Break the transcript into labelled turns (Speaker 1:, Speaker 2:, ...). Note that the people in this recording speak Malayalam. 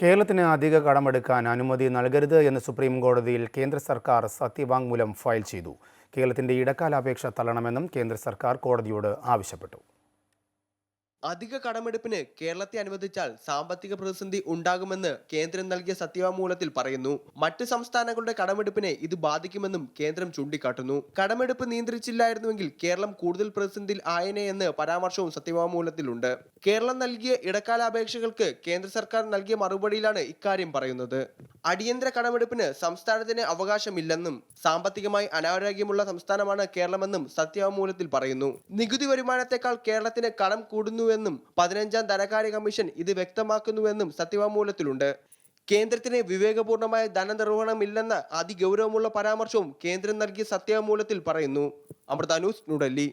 Speaker 1: കേരളത്തിന് അധിക കടമെടുക്കാൻ അനുമതി നൽകരുത് എന്ന് സുപ്രീം കോടതിയിൽ കേന്ദ്ര സർക്കാർ സത്യവാങ്മൂലം ഫയൽ ചെയ്തു. കേരളത്തിന്റെ ഇടക്കാലാപേക്ഷ തള്ളണമെന്നും കേന്ദ്ര സർക്കാർ കോടതിയോട് ആവശ്യപ്പെട്ടു.
Speaker 2: അധിക കടമെടുപ്പിന് കേരളത്തെ അനുവദിച്ചാൽ സാമ്പത്തിക പ്രതിസന്ധി ഉണ്ടാകുമെന്ന് കേന്ദ്രം നൽകിയ സത്യവാങ്മൂലത്തിൽ പറയുന്നു. മറ്റ് സംസ്ഥാനങ്ങളുടെ കടമെടുപ്പിനെ ഇത് ബാധിക്കുമെന്നും കേന്ദ്രം ചൂണ്ടിക്കാട്ടുന്നു. കടമെടുപ്പ് നിയന്ത്രിച്ചില്ലായിരുന്നുവെങ്കിൽ കേരളം കൂടുതൽ പ്രതിസന്ധിയിൽ ആയനെ എന്ന് പരാമർശവും സത്യവാങ്മൂലത്തിലുണ്ട്. കേരളം നൽകിയ ഇടക്കാല അപേക്ഷകൾക്ക് കേന്ദ്ര സർക്കാർ നൽകിയ മറുപടിയിലാണ് ഇക്കാര്യം പറയുന്നത്. അടിയന്തര കടമെടുപ്പിന് സംസ്ഥാനത്തിന് അവകാശമില്ലെന്നും സാമ്പത്തികമായി അനാരോഗ്യമുള്ള സംസ്ഥാനമാണ് കേരളമെന്നും സത്യവാങ്മൂലത്തിൽ പറയുന്നു. നികുതി വരുമാനത്തെക്കാൾ കേരളത്തിന് കടം കൂടുന്നുവെന്നും പതിനഞ്ചാം ധനകാര്യ കമ്മീഷൻ ഇത് വ്യക്തമാക്കുന്നുവെന്നും സത്യവാങ്മൂലത്തിലുണ്ട്. കേന്ദ്രത്തിന് വിവേകപൂർണമായ ധനനിർവഹണമില്ലെന്ന അതിഗൗരവമുള്ള പരാമർശവും കേന്ദ്രം നൽകിയ സത്യവാങ്മൂലത്തിൽ പറയുന്നു. അമൃത ന്യൂസ് ന്യൂഡൽഹി.